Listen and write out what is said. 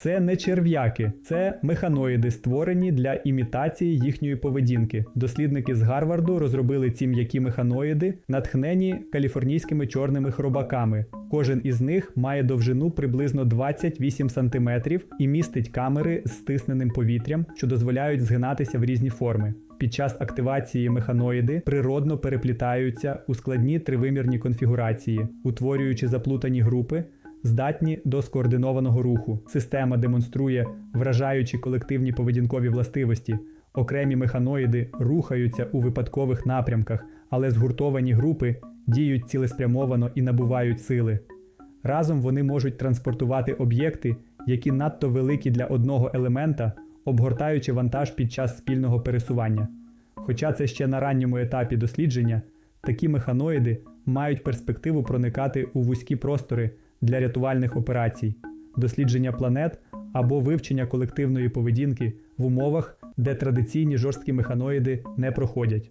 Це не черв'яки, це механоїди, створені для імітації їхньої поведінки. Дослідники з Гарварду розробили ці м'які механоїди, натхнені каліфорнійськими чорними хробаками. Кожен із них має довжину приблизно 28 см і містить камери з стисненим повітрям, що дозволяють згинатися в різні форми. Під час активації механоїди природно переплітаються у складні тривимірні конфігурації, утворюючи заплутані групи, здатні до скоординованого руху. Система демонструє вражаючі колективні поведінкові властивості. Окремі механоїди рухаються у випадкових напрямках, але згуртовані групи діють цілеспрямовано і набувають сили. Разом вони можуть транспортувати об'єкти, які надто великі для одного елемента, обгортаючи вантаж під час спільного пересування. Хоча це ще на ранньому етапі дослідження, такі механоїди мають перспективу проникати у вузькі простори для рятувальних операцій, дослідження планет або вивчення колективної поведінки в умовах, де традиційні жорсткі механоїди не проходять.